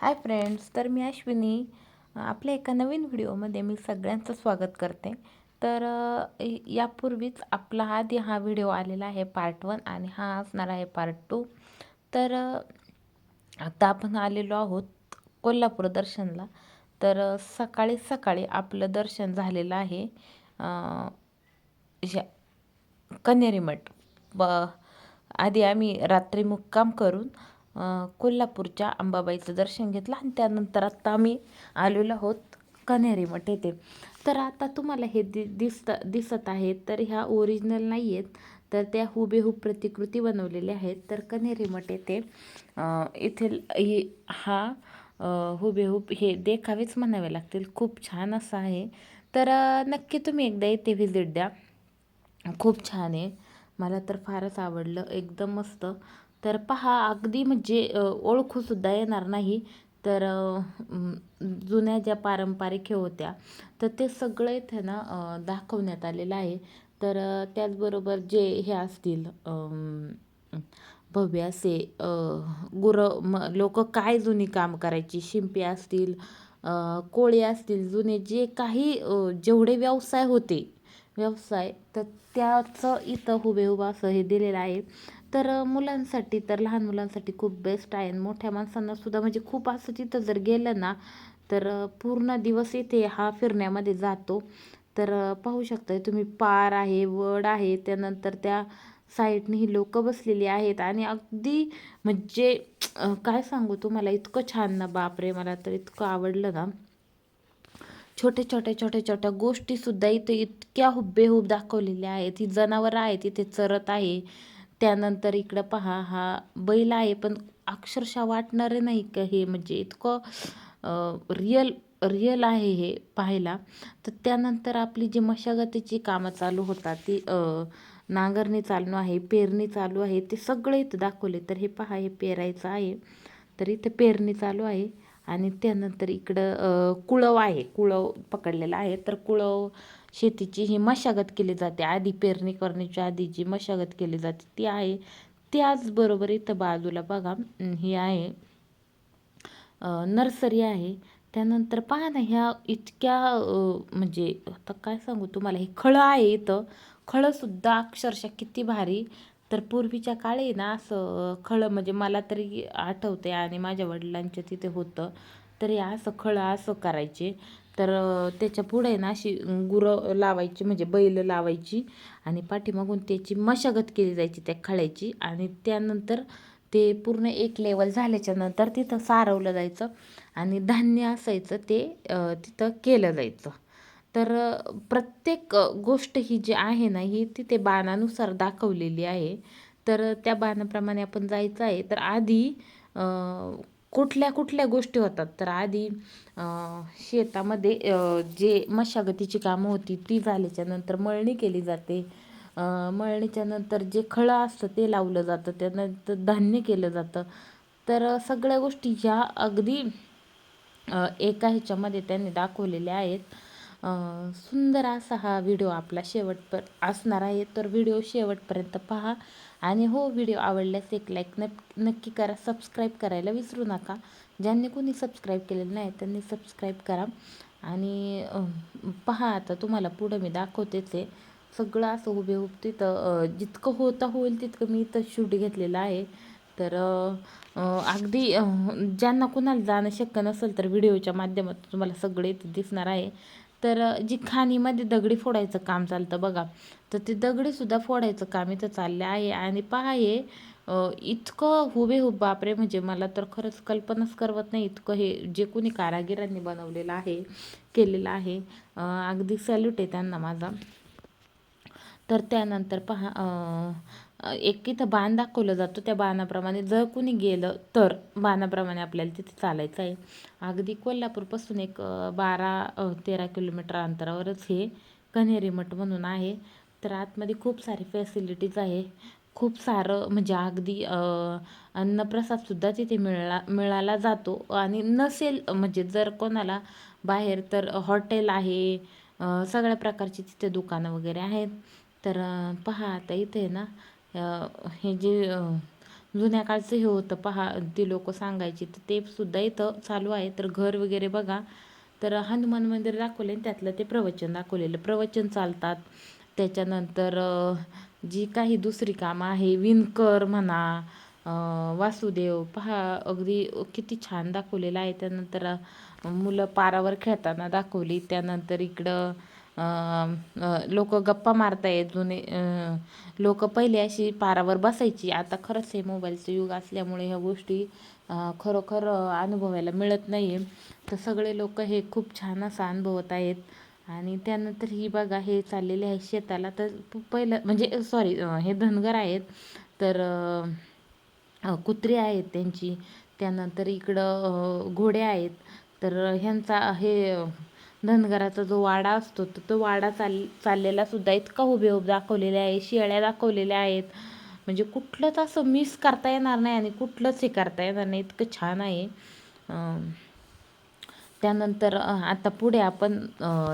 Hi friends तर मी अश्विनी. आपल्या एका नवीन व्हिडिओमध्ये मी सगळ्यांचं स्वागत करते. तर यापूर्वीच आपला आधी हा व्हिडिओ आलेला आहे पार्ट वन आणि हा असणार आहे पार्ट टू. तर आता आपण आलेलो आहोत कोल्हापूर दर्शनला. तर सकाळी सकाळी आपलं दर्शन झालेलं आहे ह्या कन्हेरी मठ. ब आधी आम्ही रात्री मुक्काम करून कोल्हापूरच्या अंबाबाईचं दर्शन घेतलं आणि त्यानंतर आत्ता आम्ही आलेलो आहोत कन्हेरी मठ येथे. तर आता तुम्हाला हे दि दिसत दिसत आहेत तर ह्या ओरिजिनल नाही आहेत तर त्या हुबेहूब प्रतिकृती बनवलेल्या आहेत. तर कन्हेरी मठ येथे अ, हे हा हुबेहूब हे देखावेच म्हणावे लागतील. खूप छान असं आहे. तर नक्की तुम्ही एकदा येथे व्हिजिट द्या. खूप छान आहे. मला तर फारच आवडलं. एकदम मस्त. तर पहा अगदी म्हणजे ओळखूसुद्धा येणार नाही. तर जुन्या ज्या पारंपरिक हे होत्या तर ते सगळं इथे ना दाखवण्यात आलेलं आहे. तर त्याचबरोबर जे हे असतील भव्य असे गुर गुरं म लोक काय जुनी काम करायची? शिंपी असतील कोळी असतील जुने जे काही जेवढे व्यवसाय होते व्यवसाय तर त्याचं इथं हुबेहुब असं हे दिलेलं आहे. तर मुलांसाठी तर लहान मुलांसाठी खूप बेस्ट आहे. आणि मोठ्या माणसांना सुद्धा म्हणजे खूप असं तिथं जर गेलं ना तर पूर्ण दिवस इथे हा फिरण्यामध्ये जातो. तर पाहू शकता तुम्ही पार आहे वड आहे त्यानंतर त्या साईडने ही लोक बसलेली आहेत. आणि अगदी म्हणजे काय सांगू तुम्हाला इतकं छान ना बापरे मला तर इतकं आवडलं ना. छोटे छोटे छोट्या छोट्या गोष्टीसुद्धा इथे इतक्या हुबेहूब दाखवलेल्या आहेत. ही जनावरं आहेत इथे चरत आहे. त्यानंतर इकडं पहा हा बैल आहे पण अक्षरशः वाटणारे नाही का हे? म्हणजे इतकं रिअल रिअल आहे हे पाहायला. तर त्यानंतर आपली जी मशागतीची कामं चालू होतात ती नांगरणी चालू आहे पेरणी चालू आहे ते सगळं इथं दाखवले. तर हे पहा हे पेरायचं आहे. तर इथं पेरणी चालू आहे आणि त्यानंतर इकडं कुळव आहे. कुळव पकडलेलं आहे. तर कुळव शेतीची ही मशागत केली जाते. आधी पेरणी करण्याच्या आधी जी मशागत केली जाते ती आहे. त्याचबरोबर इथं बाजूला बघा. ही आहे. नर्सरी आहे. त्यानंतर पहा ना ह्या इतक्या म्हणजे आता काय सांगू तुम्हाला हे खळं आहे इथं. खळंसुद्धा अक्षरशः किती भारी. तर पूर्वीच्या काळी ना असं खळं म्हणजे मला तरी आठवते आणि माझ्या वडिलांच्या तिथे होतं. तर असं खळं असं करायचे. तर त्याच्या पुढे ना अशी गुरं लावायची म्हणजे बैल लावायची आणि पाठीमागून त्याची मशागत केली जायची त्या खळ्याची आणि त्यानंतर ते पूर्ण एक लेवल झाल्याच्यानंतर तिथं सारवलं जायचं आणि धान्य असायचं ते तिथं केलं जायचं. तर प्रत्येक गोष्ट ही जी आहे ना ही तिथे बाणानुसार दाखवलेली आहे. तर त्या बाणाप्रमाणे आपण जायचं आहे. तर आधी कुठल्या कुठल्या गोष्टी होतात? तर आधी शेतामध्ये जे मशागतीची कामं होती ती झाल्याच्यानंतर मळणी केली जाते. मळणीच्या नंतर जे खळं असतं ते लावलं जातं. त्यानंतर धान्य केलं जातं. तर सगळ्या गोष्टी ह्या अगदी एका ह्याच्यामध्ये त्यांनी दाखवलेल्या आहेत. सुंदर असा हा व्हिडिओ आपला शेवटपर असणार आहे. तर व्हिडिओ शेवटपर्यंत पहा. आणि हो व्हिडिओ आवडल्यास एक लाईक नक् नक्की करा. सबस्क्राईब करायला विसरू नका. ज्यांनी कोणी सबस्क्राईब केलेलं नाही त्यांनी सबस्क्राईब करा. आणि पहा आता तुम्हाला पुढं मी दाखवतेच आहे. सगळं असं हुबेहूब तिथं जितकं होता होईल तितकं मी इथं शूट घेतलेलं आहे. तर अगदी ज्यांना कुणाला जाणं शक्य नसेल तर व्हिडिओच्या माध्यमातून तुम्हाला सगळे इथे दिसणार आहे. तर जी खाणीमध्ये दगडी फोडायचं काम चालतं बघा. तर ते दगडीसुद्धा फोडायचं काम इथं चाललं आहे आणि पहा हे इतकं हुबेहूब बापरे म्हणजे मला तर खरंच कल्पनाच करवत नाही इतकं हे जे कोणी कारागिरांनी बनवलेलं आहे केलेलं आहे. अगदी सॅल्यूट आहे त्यांना माझा. तर त्यानंतर पहा एक इथं बाण दाखवलं जातो त्या बाणाप्रमाणे जर कुणी गेलं तर बाणाप्रमाणे आपल्याला तिथे चालायचं आहे. अगदी कोल्हापूरपासून एक बारा तेरा किलोमीटर अंतरावरच हे कन्हेरी मठ म्हणून आहे. तर आतमध्ये खूप सारी फॅसिलिटीज आहे. खूप सारं म्हणजे अगदी अन्नप्रसादसुद्धा तिथे मिळला मिळाला जातो. आणि नसेल म्हणजे जर कोणाला बाहेर तर हॉटेल आहे सगळ्या प्रकारची तिथे दुकानं वगैरे आहेत. तर पहा आता इथे ना हे जे जुन्या काळचं हे होतं पहा ती लोक सांगायची तर ते सुद्धा इथं चालू आहे. तर घर वगैरे बघा. तर हनुमान मंदिर दाखवले आणि त्यातलं ते प्रवचन दाखवलेलं. प्रवचन चालतात. त्याच्यानंतर जी काही दुसरी कामं आहे विणकर म्हणा वासुदेव पहा अगदी किती छान दाखवलेलं आहे. त्यानंतर मुलं पारावर खेळताना दाखवली. त्यानंतर इकडं लोक गप्पा मारतायत जुने लोक पहिले अशी पारावर बसायची. आता खरंच हे मोबाईलचं युग असल्यामुळे ह्या गोष्टी खरोखर अनुभवायला मिळत नाही आहे तर सगळे लोक हे खूप छान असं अनुभवत आहेत. आणि त्यानंतर ही बघा हे चाललेले आहे शेताला. तर पहिलं म्हणजे सॉरी हे धनगर आहेत. तर कुत्रे कुत्री आहेत त्यांची. त्यानंतर इकडं घोडे आहेत. तर ह्यांचा हे धनगराचा जो वाडा असतो तर तो वाडा चाल चाललेला सुद्धा इतका हुबेहूब दाखवलेला आहे शेळ्या दाखवलेल्या आहेत. म्हणजे कुठलंच असं मिस करता येणार नाही आणि कुठलंच हे करता येणार नाही. इतकं छान आहे. त्यानंतर आता पुढे आपण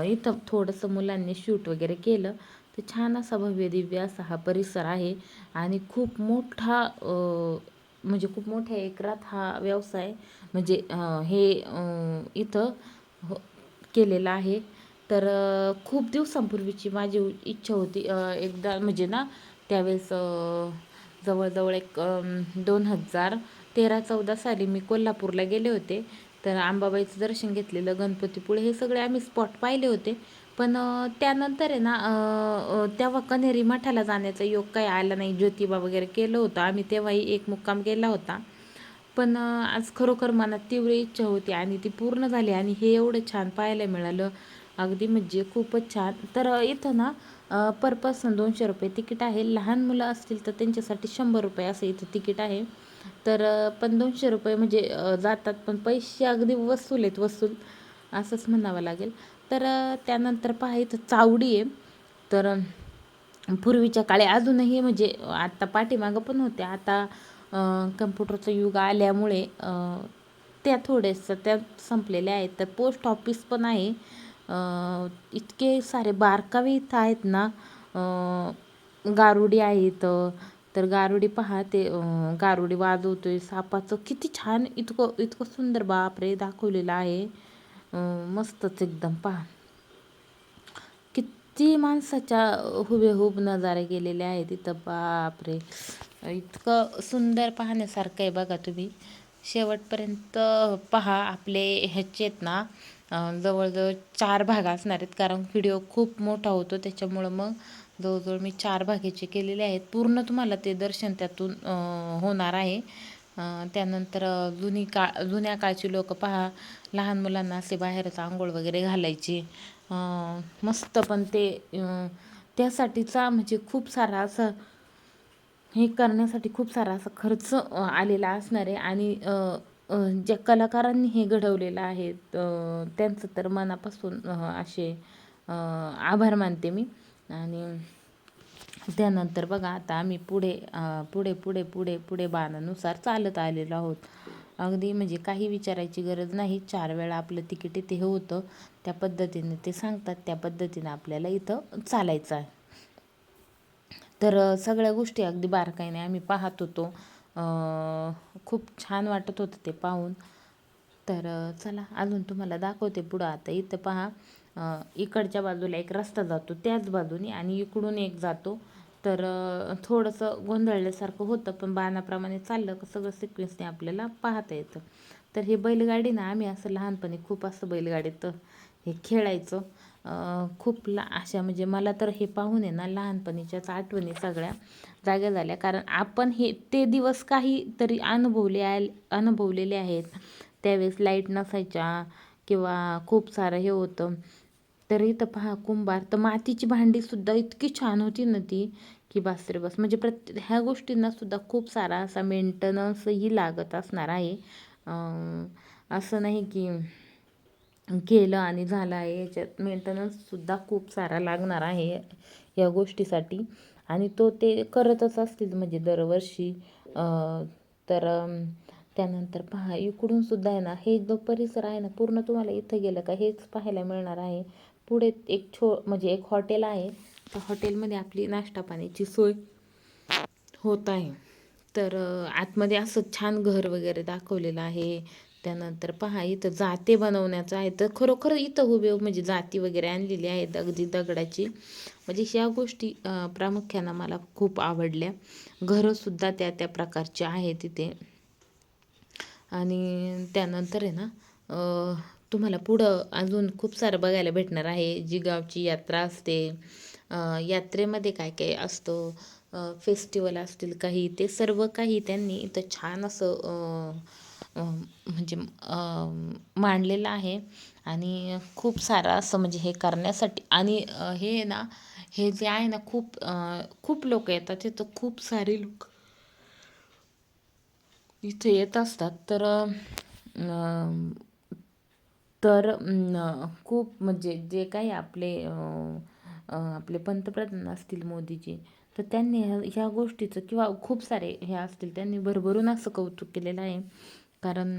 इथं थोडंसं मुलांनी शूट वगैरे केलं तर छान असा भव्य दिव्य असा हा परिसर आहे. आणि खूप मोठा म्हणजे खूप मोठ्या एकरात हा व्यवसाय म्हणजे हे इथं हो केलेला आहे. तर खूप दिवसांपूर्वीची माझी इच्छा होती एकदा म्हणजे ना त्यावेळेस जवळजवळ एक दोन हजार तेरा चौदा साली मी कोल्हापूरला गेले होते. तर अंबाबाईचं दर्शन घेतलेलं गणपतीपुळे हे सगळे आम्ही स्पॉट पाहिले होते. पण त्यानंतर आहे ना तेव्हा कन्हेरी मठाला जाण्याचा योग काही आला नाही. ज्योतिबा वगैरे केलं होतं. आम्ही तेव्हाही एक मुक्काम केला होता. पण आज खरोखर मनात तीव्र इच्छा होती आणि ती पूर्ण झाली आणि हे एवढं छान पाहायला मिळालं. अगदी म्हणजे खूपच छान. तर इथं ना पर पर्सन दोनशे रुपये तिकीट आहे. लहान मुलं असतील तर त्यांच्यासाठी शंभर रुपये असं इथं तिकीट आहे. तर पण दोनशे रुपये म्हणजे जातात. पण पैसे अगदी वसूल आहेत वसूल. असंच म्हणावं लागेल. तर त्यानंतर पहा इथं चावडी आहे. तर पूर्वीच्या काळी अजूनही म्हणजे आत्ता पाठीमागं पण होते आता कम्प्युटरचं युग आल्यामुळे त्या थोडेसं त्या संपलेल्या आहेत. तर पोस्ट ऑफिस पण आहे. इतके सारे बारकावे इथं आहेत ना गारुडी आहे इथं तर गारुडी पहा ते गारुडी गारुडी वाजवतोय. सापाचं किती छान इतकं इतकं सुंदर बापरे दाखवलेलं आहे. मस्तच एकदम पहा. किती माणसाच्या हुबेहूब नजारे गेलेले आहेत इथं. बापरे. इतकं सुंदर पाहण्यासारखं आहे बघा तुम्ही. शेवटपर्यंत पहा आपले ह्याचे आहेत ना जवळजवळ चार भाग असणार आहेत कारण व्हिडिओ खूप मोठा होतो त्याच्यामुळं मग जवळजवळ मी चार भागाचे केलेले आहेत. पूर्ण तुम्हाला ते दर्शन त्यातून होणार आहे. त्यानंतर जुनी काळ जुन्या काळची लोक पहा लहान मुलांना असे बाहेरच आंघोळ वगैरे घालायची. मस्त पण ते त्यासाठीचा म्हणजे खूप सारा असं हे करण्यासाठी खूप सारा असा खर्च आलेला असणार आहे. आणि ज्या कलाकारांनी हे घडवलेलं आहे त्यांचं तर मनापासून असे आभार मानते मी. आणि त्यानंतर बघा आता आम्ही पुढे पुढे पुढे पुढे पुढे बाणानुसार चालत आलेलो आहोत. अगदी म्हणजे काही विचारायची गरज नाही. चार वेळा आपलं तिकीट इथे हे होतं. त्या पद्धतीने ते सांगतात. त्या पद्धतीने आपल्याला इथं चालायचं आहे. तर सगळ्या गोष्टी अगदी बारकाईने आम्ही पाहत होतो. खूप छान वाटत होतं ते पाहून. तर चला अजून तुम्हाला दाखवते पुढं. आता इथं पहा इकडच्या बाजूला एक रस्ता जातो त्याच बाजूनी आणि इकडून एक जातो. तर थोडंसं गोंधळल्यासारखं होतं पण बाणाप्रमाणे चाललं का सगळं सिक्वेन्सने आपल्याला पाहता येतं. तर हे बैलगाडी ना आम्ही असं लहानपणी खूप असं बैलगाडीत हे खेळायचं. खूप ला अशा म्हणजे मला तर हे पाहून आहे ना लहानपणीच्याच आठवणी सगळ्या जाग्या झाल्या. कारण आपण हे ते दिवस काही तरी अनुभवले आ अनुभवलेले आहेत. त्यावेळेस लाइट नसायच्या किंवा खूप सारं हे होतं. तर इथं पहा कुंभार तर मातीची भांडीसुद्धा इतकी छान होती ना ती की बस रे बस. म्हणजे प्रत्येक ह्या गोष्टींना सुद्धा खूप सारा असा मेंटेनन्सही लागत असणार आहे. असं नाही की केलं आणि झालं आहे. याच्यात मेंटेनन्ससुद्धा खूप सारा लागणार आहे या गोष्टीसाठी. आणि तो ते करतच असतील म्हणजे दरवर्षी. तर त्यानंतर पहा इकडूनसुद्धा आहे ना हे जो परिसर आहे ना पूर्ण तुम्हाला इथं गेलं का हेच पाहायला मिळणार आहे. पुढे एक छो म्हणजे एक हॉटेल आहे. त्या हॉटेलमध्ये आपली नाश्ता पाण्याची सोय होत आहे. तर आतमध्ये असं छान घर वगैरे दाखवलेलं आहे. त्यानंतर पहा इथं जाते बनवण्याचं आहे. तर खरोखर इथं हुबेहूब म्हणजे जाती वगैरे आणलेली आहेत अगदी दगडाची. म्हणजे ह्या गोष्टी प्रामुख्यानं मला खूप आवडल्या. घरंसुद्धा त्या त्या प्रकारचे आहेत तिथे आणि त्यानंतर आहे ना तुम्हाला पुढं अजून खूप सारं बघायला भेटणार आहे. जी गावची यात्रा असते यात्रेमध्ये काय काय असतं फेस्टिवल असतील काही ते सर्व काही त्यांनी इथं छान असं म्हणजे मांडलेलं आहे. आणि खूप सारं असं म्हणजे हे करण्यासाठी आणि हे ना हे जे आहे ना खूप खूप लोक येतात. तिथं खूप सारे लोक इथे येत असतात. तर तर खूप म्हणजे जे काही आपले आपले पंतप्रधान असतील मोदीजी तर त्यांनी ह्या ह्या गोष्टीचं किंवा खूप सारे हे असतील त्यांनी भरभरून असं कौतुक केलेलं आहे. कारण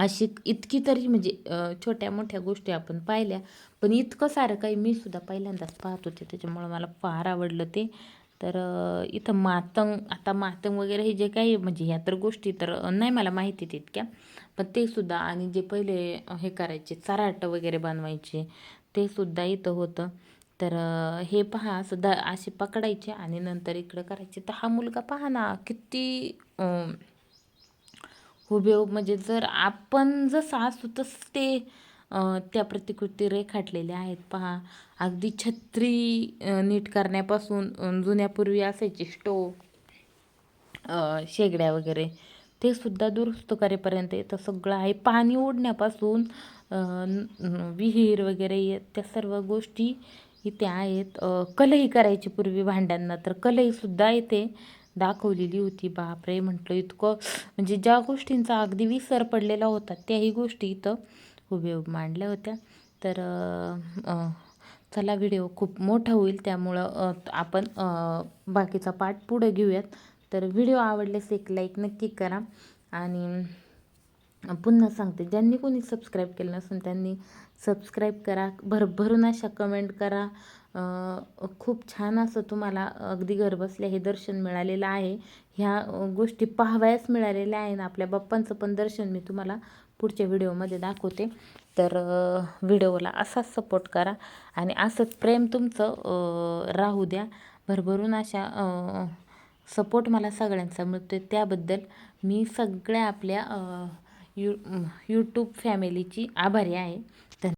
अशी इतकी तरी म्हणजे छोट्या मोठ्या गोष्टी आपण पाहिल्या. पण इतकं सारं काही मी सुद्धा पहिल्यांदाच पाहत होते. त्याच्यामुळं मला फार आवडलं ते. तर इथं मातंग आता मातंग वगैरे हे जे काही म्हणजे ह्या तर गोष्टी तर नाही मला माहिती तितक्या पण ते सुद्धा आणि जे पहिले हे करायचे चराट वगैरे बनवायचे ते सुद्धा इथं होतं. तर हे पहा सुद्धा असे पकडायचे आणि नंतर इकडं करायचे. तर हा मुलगा पहा ना किती हुबेहूब म्हणजे जर आपण जसं असू तसं ते त्या प्रतिकृती रेखाटलेल्या आहेत पहा. अगदी छत्री नीट करण्यापासून जुन्यापूर्वी असायची स्टोव शेगड्या वगैरे. ते सुद्धा दुरुस्त करेपर्यंत येतं. सगळं आहे. पाणी ओढण्यापासून विहीर वगैरे त्या सर्व गोष्टी इथे आहेत. कलही करायची पूर्वी भांड्यांना तर कलहीसुद्धा येते दाखवलेली होती. बापरे! म्हटलं इतकं म्हणजे ज्या गोष्टींचा अगदी विसर पडलेला होता त्याही गोष्टी इथं हुबेहूब मांडल्या होत्या. तर चला व्हिडिओ खूप मोठा होईल त्यामुळं आपण बाकीचा पाठ पुढे घेऊयात. तर व्हिडिओ आवडल्यास एक लाईक नक्की करा. आणि पुन्हा सांगते ज्यांनी कोणी सबस्क्राईब केलं नसून त्यांनी सबस्क्राईब करा. भरभरून अशा कमेंट करा. खूप छान असं तुम्हाला अगदी घरबसल्या हे दर्शन मिळालेलं आहे. ह्या गोष्टी पाहावयास मिळालेल्या आहे ना आपल्या बाप्पांचं पण दर्शन मी तुम्हाला पुढच्या व्हिडिओमध्ये दाखवते. तर व्हिडिओला असाच सपोर्ट करा आणि असंच प्रेम तुमचं राहू द्या. भरभरून अशा सपोर्ट मला सगळ्यांचा मिळतो आहे त्याबद्दल मी सगळ्या आपल्या यू यूट्यूब फॅमिलीची आभारी आहे.